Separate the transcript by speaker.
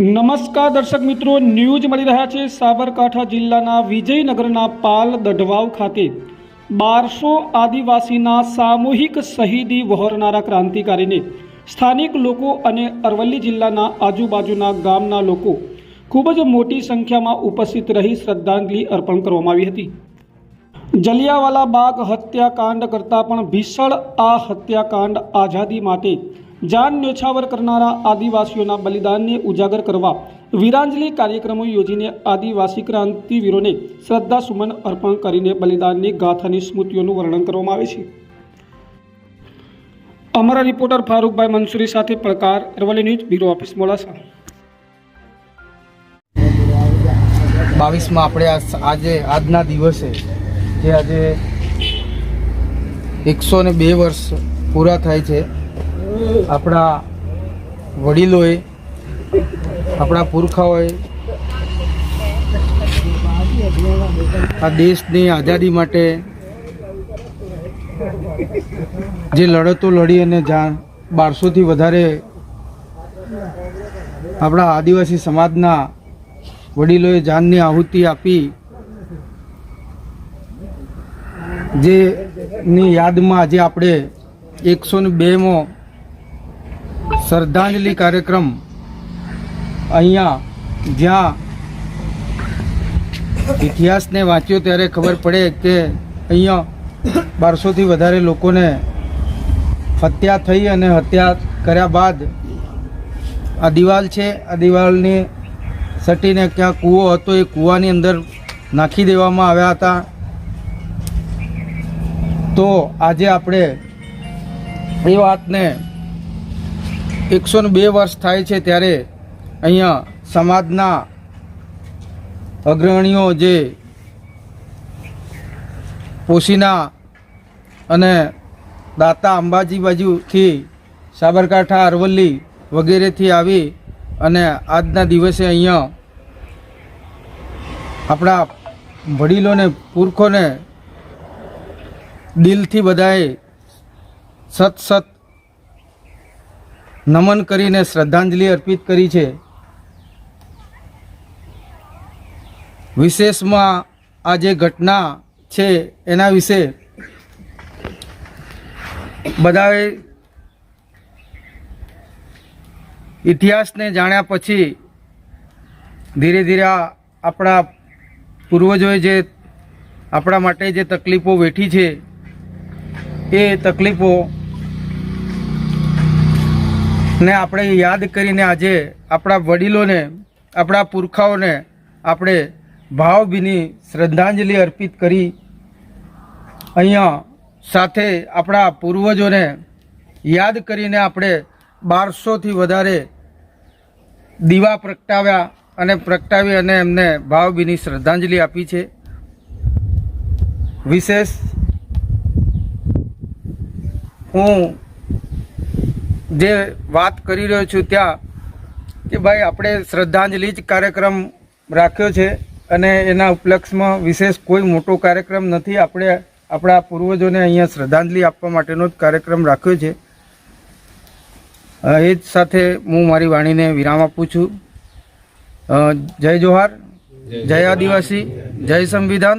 Speaker 1: નમસ્કાર દર્શક મિત્રો, ન્યૂઝ મળી રહ્યા છે સાબરકાંઠા જિલ્લાના વિજયનગરના પાલ દઢવાવ ખાતે. બારસો આદિવાસીના સામૂહિક શહીદી વહોરનારા ક્રાંતિકારીને સ્થાનિક લોકો અને અરવલ્લી જિલ્લાના આજુબાજુના ગામના લોકો ખૂબ જ મોટી સંખ્યામાં ઉપસ્થિત રહી શ્રદ્ધાંજલિ અર્પણ કરવામાં આવી હતી. જલિયાવાલા બાગ હત્યાકાંડ કરતાં પણ ભીષણ આ હત્યાકાંડ આઝાદી માટે જાન ન્યોછાવર કરનારા આદિવાસીઓના બલિદાનને ઉજાગર કરવા વીરાંજલિ કાર્યક્રમો યોજીને આદિવાસી ક્રાંતિવીરોને શ્રદ્ધાસુમન અર્પણ કરીને બલિદાનની ગાથાની સ્મૃતિઓનું વર્ણન કરવામાં આવે છે. અમારા રિપોર્ટર ફારૂકભાઈ મંસૂરી સાથે પડકાર, Aravalli news, bureau office, Modasa.
Speaker 2: બાવીસમાં આપણે આજે, આજના દિવસે જે આજે એકસો ને બે વર્ષ પૂરા થાય છે આપણા વડીલોએ, આપણા પુરખાઓએ, આ દેશની આઝાદી માટે જે લડતો લડી અને જાણ બારસોથી વધારે આપણા આદિવાસી સમાજના વડીલોએ જાનની આહુતિ આપી જે ની યાદમાં આજે આપણે એકસો ને બેમો શ્રદ્ધાંજલિ કાર્યક્રમ અહીંયા જ્યાં ઇતિહાસને વાંચ્યો ત્યારે ખબર પડે કે અહીંયા બારસોથી વધારે લોકોને હત્યા થઈ અને હત્યા કર્યા બાદ આ દિવાલ છે. આ દિવાલની સટીને ક્યાં કૂવો હતો એ કૂવાની અંદર નાખી દેવામાં આવ્યા હતા. તો આજે આપણે એ વાતને એકસો બે વર્ષ થાય છે ત્યારે અહીંયા સમાજના અગ્રણીઓ જે પોશીના અને દાતા અંબાજી બાજુથી સાબરકાંઠા, અરવલ્લી વગેરેથી આવી અને આજના દિવસે અહીંયા આપણા વડીલોને, પુરખોને દિલથી બધાએ સત સત નમન કરીને શ્રદ્ધાંજલિ અર્પિત કરી છે. વિશેષમાં આ જે ઘટના છે એના વિશે બધાએ ઇતિહાસને જાણ્યા પછી ધીરે ધીરે આપણા પૂર્વજોએ જે આપણા માટે જે તકલીફો વેઠી છે, એ તકલીફો ને આપણે યાદ કરીને આજે આપણા વડીલોને, આપણા પુરખાઓને આપણે ભાવભીની શ્રદ્ધાંજલિ અર્પિત કરી. અહીંયા સાથે આપણા પૂર્વજોને યાદ કરીને આપણે બારસોથી વધારે દીવા પ્રગટાવ્યા અને પ્રગટાવી અને એમને ભાવભીની શ્રદ્ધાંજલિ આપી છે. વિશેષ હું જે વાત કરી રહ્યો છું ત્યાં, કે ભાઈ આપણે શ્રદ્ધાંજલિ જ કાર્યક્રમ રાખ્યો છે અને એના ઉપલક્ષમાં વિશેષ કોઈ મોટો કાર્યક્રમ નથી. આપણે આપણા પૂર્વજોને અહીંયા શ્રદ્ધાંજલિ આપવા માટેનો જ કાર્યક્રમ રાખ્યો છે. એ જ સાથે હું મારી વાણીને વિરામ આપું છું. જય જોહાર, જય આદિવાસી, જય સંવિધાન.